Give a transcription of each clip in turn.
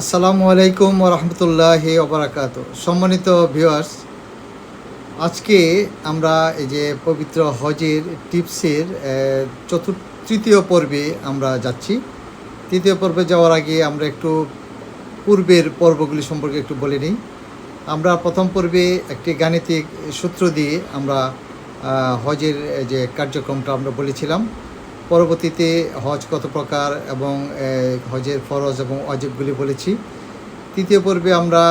আসসালামু আলাইকুম রহমতুল্লাহ ওবরাকাত। সম্মানিত ভিউয়ার্স, আজকে আমরা এই যে পবিত্র হজের টিপসের চতুর্থ তৃতীয় পর্বে আমরা যাচ্ছি। তৃতীয় পর্বে যাওয়ার আগে আমরা একটু পূর্বের পর্বগুলি সম্পর্কে একটু বলে নিই। আমরা প্রথম পর্বে একটি গাণিতিক সূত্র দিয়ে আমরা হজের যে কার্যক্রমটা আমরা বলেছিলাম। পরবর্তীতে হজ কত প্রকার এবং হজের ফরজ এবং অজেবগুলি বলেছি। তৃতীয় পর্বে আমরা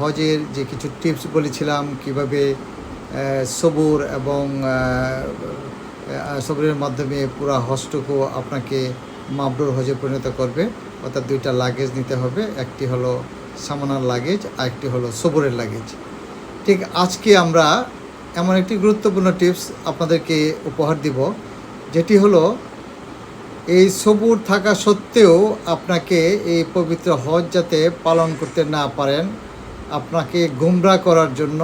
হজের যে কিছু টিপস বলেছিলাম, কীভাবে সবুর এবং সবুরের মাধ্যমে পুরা হজটুকু আপনাকে মাবরুর হজে পরিণত করবে। অর্থাৎ দুইটা লাগেজ নিতে হবে, একটি হলো সামানার লাগেজ আর একটি হলো সবুরের লাগেজ ঠিক আজকে আমরা এমন একটি গুরুত্বপূর্ণ টিপস আপনাদেরকে উপহার দিব, যেটি হলো এই সবুর থাকা সত্ত্বেও আপনাকে এই পবিত্র হজ যাতে পালন করতে না পারেন, আপনাকে গুমরা করার জন্য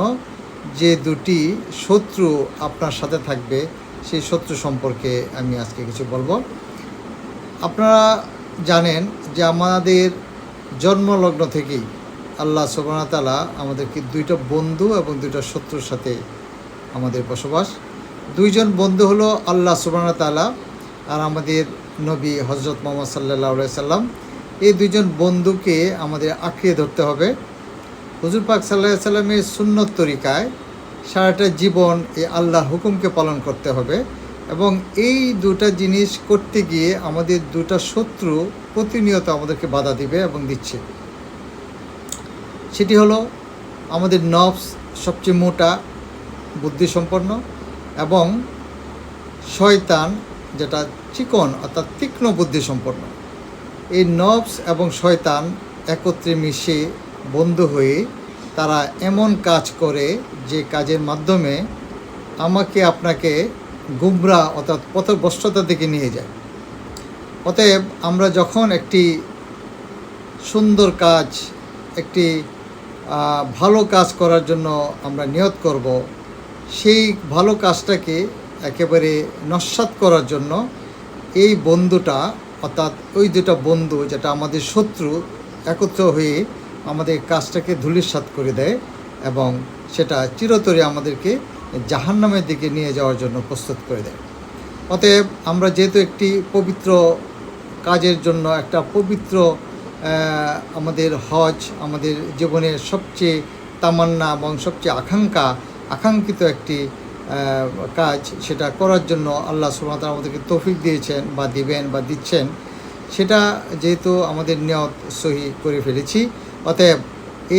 যে দুটি শত্রু আপনার সাথে থাকবে, সেই শত্রু সম্পর্কে আমি আজকে কিছু বলব। আপনারা জানেন যে আমাদের জন্মলগ্ন থেকেই আল্লাহ সুবাহতালা আমাদেরকে দুইটা বন্ধু এবং দুইটা শত্রুর সাথে আমাদের বসবাস। দুইজন বন্ধু হলো আল্লাহ সুবাহতালা আর আমাদের নবী হজরত মোহাম্মদ সাল্লাহ সাল্লাম, এই দুইজন বন্ধুকে আমাদের আঁকড়িয়ে ধরতে হবে। হুজুর পাক সাল্লাহ সাল্লামের সুন্নত তরিকায় সারাটা জীবন এই আল্লাহর হুকুমকে পালন করতে হবে এবং এই দুটা জিনিস করতে গিয়ে আমাদের দুটা শত্রু প্রতিনিয়ত আমাদেরকে বাধা দিবে এবং দিচ্ছে। সেটি হলো আমাদের নবস সবচেয়ে মোটা, বুদ্ধিসম্পন্ন এবং শয়তান যেটা চিকন অর্থাৎ তীক্ষ্ণ বুদ্ধিসম্পন্ন এই নবস এবং শয়তান একত্রে মিশে বন্ধু হয়ে তারা এমন কাজ করে যে কাজের মাধ্যমে আমাকে আপনাকে গুমরা অর্থাৎ পথভ্রষ্টতার দিকে নিয়ে যায়। অতএব আমরা যখন একটি সুন্দর কাজ, একটি ভালো কাজ করার জন্য আমরা নিয়ত করব, সেই ভালো কাজটাকে একেবারে নস্বাত করার জন্য এই বন্ধুটা, অর্থাৎ ওই দুটা বন্ধু যেটা আমাদের শত্রু, একত্র হয়ে আমাদের কাজটাকে ধূলিসাৎ করে দেয় এবং সেটা চিরতরে আমাদেরকে জাহান্নামের দিকে নিয়ে যাওয়ার জন্য প্রস্তুত করে দেয়। অতএব আমরা যেহেতু একটি পবিত্র কাজের জন্য, একটা পবিত্র আমাদের হজ, আমাদের জীবনের সবচেয়ে তামান্না এবং সবচেয়ে আকাঙ্ক্ষা, আকাঙ্ক্ষিত একটি কাজ সেটা করার জন্য আল্লাহ সুমাত আমাদেরকে তৌফিক দিয়েছেন বা দিবেন বা দিচ্ছেন, সেটা যেহেতু আমাদের নিয়ত সহি করে ফেলেছি। অতএব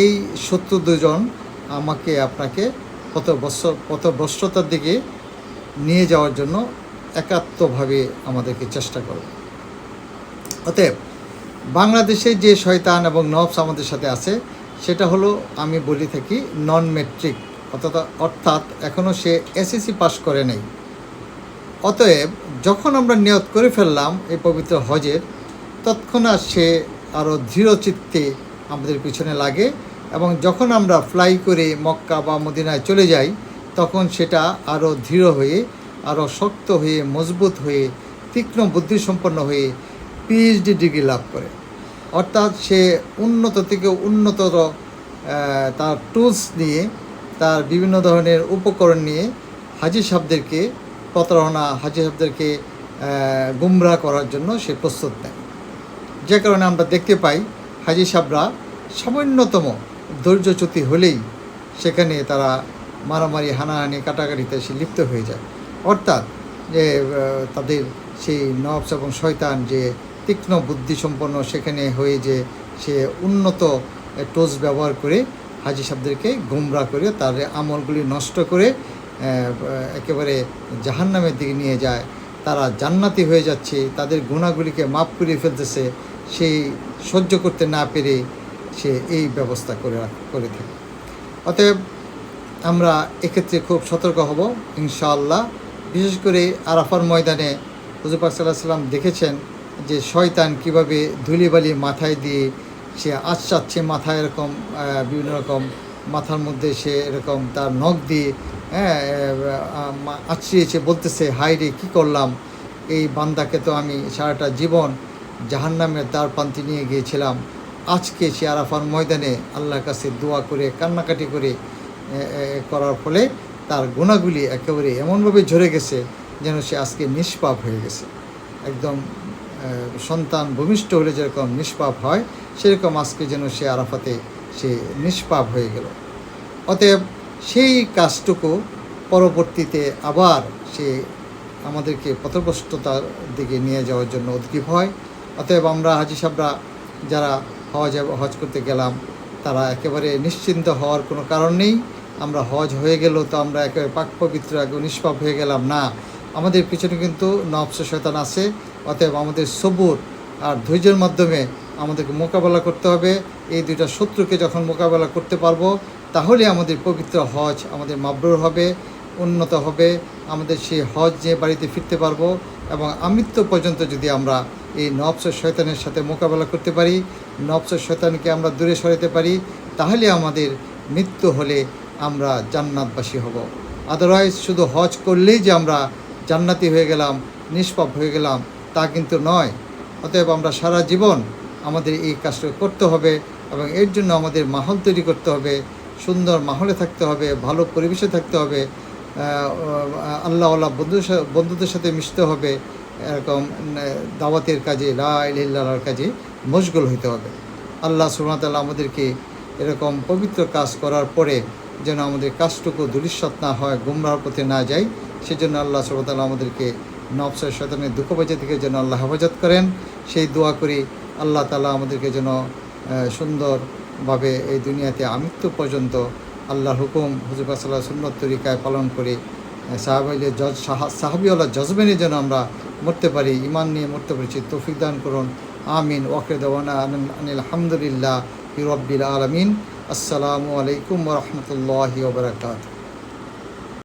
এই শত্রু দুজন আমাকে আপনাকে পথভ্রষ্ট, পথভ্রষ্টতার দিকে নিয়ে যাওয়ার জন্য একাত্মভাবে আমাদেরকে চেষ্টা করবে অতএব বাংলাদেশে যে শয়তান এবং নবস আমাদের সাথে আছে, সেটা হলো আমি বলি থাকি নন মেট্রিক অর্থাৎ অর্থাৎ এখনও সে এসএসসি পাস করে নেই। অতএব, যখন আমরা নিয়ত করে ফেললাম এই পবিত্র হজের, তৎক্ষণাৎ সে আরও দৃঢ় চিত্তে আমাদের পিছনে লাগে এবং যখন আমরা ফ্লাই করে মক্কা বা মদিনায় চলে যাই, তখন সেটা আরও দৃঢ় হয়ে আরও শক্ত হয়ে, মজবুত হয়ে, তীক্ষ্ণ বুদ্ধিসম্পন্ন হয়ে পিএইচডি ডিগ্রি লাভ করে। অর্থাৎ সে উন্নত থেকে উন্নতর তার টুলস নিয়ে তার বিভিন্ন ধরনের উপকরণ নিয়ে হাজি সাহেবদেরকে প্রতারণা হাজি সাহেবদেরকে আহ, গুমরাহ করার জন্য সে প্রস্তুত নেয়। যে কারণে আমরা দেখতে পাই হাজি সাহেবরা সামান্যতম ধৈর্যচ্যুতি হলেই সেখানে তারা মারামারি হানাহানি কাটাকাটিতে সে লিপ্ত হয়ে যায়। অর্থাৎ যে তাদের সেই নবস এবং শয়তান যে তীক্ষ্ণ বুদ্ধিসম্পন্ন সেখানে হয়ে যে সে উন্নত টোজ ব্যবহার করে হাজি সাহেবদেরকে গুমরা করে তার আমলগুলি নষ্ট করে একেবারে জাহান্নামের দিকে নিয়ে যায়। তারা জান্নাতি হয়ে যাচ্ছে, তাদের গুণাগুলিকে মাফ করে ফেলতেছে, সেই সহ্য করতে না পেরে সে এই ব্যবস্থা করে করে থাকে। অতএব আমরা এক্ষেত্রে খুব সতর্ক হব, ইনশাআল্লাহ। বিশেষ করে আরাফার ময়দানে হুজুর সাল্লাহ সাল্লাম দেখেছেন যে শয়তান কীভাবে ধুলিবালি মাথায় দিয়ে সে আশ্চাচ্ছে মাথায় এরকম বিভিন্ন রকম মাথার মধ্যে সে এরকম তার নখ দিয়ে হ্যাঁ আছড়িয়েছে বলতেছে হাই রে, কী করলাম? এই বান্দাকে তো আমি সারাটা জীবন জাহান্নামের দ্বার প্রান্তে নিয়ে গিয়েছিলাম। আজকে সে আরাফার ময়দানে আল্লাহর কাছে দোয়া করে, কান্নাকাটি করে করার ফলে তার গুণাগুলি একেবারে এমনভাবে ঝরে গেছে যেন সে আজকে নিষ্পাপ হয়ে গেছে। একদম সন্তান ভূমিষ্ঠ হলে যেরকম নিষ্পাপ হয়, সেরকম আজকে যেন সে আরাফাতে সে নিষ্পাপ হয়ে গেল। অতএব সেই কাজটুকু পরবর্তীতে আবার সে আমাদেরকে পথভ্রষ্টতার দিকে নিয়ে যাওয়ার জন্য উদ্গ্রীব হয়। অতএব আমরা হাজি সাহরা যারা হজ হজ করতে গেলাম, তারা একেবারে নিশ্চিন্ত হওয়ার কোনো কারণ নেই। আমরা হজ হয়ে গেল তো আমরা একেবারে পাক পবিত্র একদম নিষ্পাপ হয়ে গেলাম। না, আমাদের পিছনে কিন্তু নবস শয়তান আছে। অতএব আমাদের সবুর আর ধৈর্যের মাধ্যমে আমাদেরকে মোকাবেলা করতে হবে। এই দুইটা শত্রুকে যখন মোকাবেলা করতে পারব, তাহলে আমাদের পবিত্র হজ আমাদের মাবরুর হবে, উন্নত হবে। আমাদের সেই হজ নিয়ে বাড়িতে ফিরতে পারব এবং আমৃত্যু পর্যন্ত যদি আমরা এই নবস শয়তানের সাথে মোকাবেলা করতে পারি, নবস শয়তানকে আমরা দূরে সরাতে পারি, তাহলে আমাদের মৃত্যু হলে আমরা জান্নাতবাসী হব। আদারওয়াইজ শুধু হজ করলেই যে আমরা জান্নাতি হয়ে গেলাম, নিষ্পাপ হয়ে গেলাম তা কিন্তু নয়। অতএব আমরা সারা জীবন আমাদের এই কাজটা করতে হবে এবং এর জন্য আমাদের মাহল তৈরি করতে হবে, সুন্দর মাহলে থাকতে হবে, ভালো পরিবেশে থাকতে হবে আল্লাহ আল্লাহ বন্ধুদের বন্ধুদের সাথে মিশতে হবে, এরকম দাওয়াতের কাজে, লা ইল্লাহর কাজে মশগুল হইতে হবে। আল্লাহ সুবহানাহু আমাদেরকে এরকম পবিত্র কাজ করার পরে যেন আমাদের কাজটুকু দুলিশ্বাত না হয়, গুমরাহর পথে না যায় সেজন্য আল্লাহ সুবহানাহু আমাদেরকে নবসের শয়তানের দুঃখবাজা থেকে যেন আল্লাহ হেফাজত করেন, সেই দোয়া করি আল্লাহ তালা আমাদেরকে যেন সুন্দরভাবে এই দুনিয়াতে আমৃত্যু পর্যন্ত আল্লাহর হুকুম হুজুর সাল্লাহ সুন্নত তরিকায় পালন করে। সাহাবাইলে জজ সাহাবিওয়ালা জজবেনে যেন আমরা মরতে পারি ইমান নিয়ে মরতে পারছি তৌফিক দান করুন। আমিন। ওয়াকে দেওয়ানা আনিল আলহামদুলিল্লাহ হিরব্বিল আলমিন। আসসালামু আলাইকুম রহমতুল্লাহি ওবরাকাত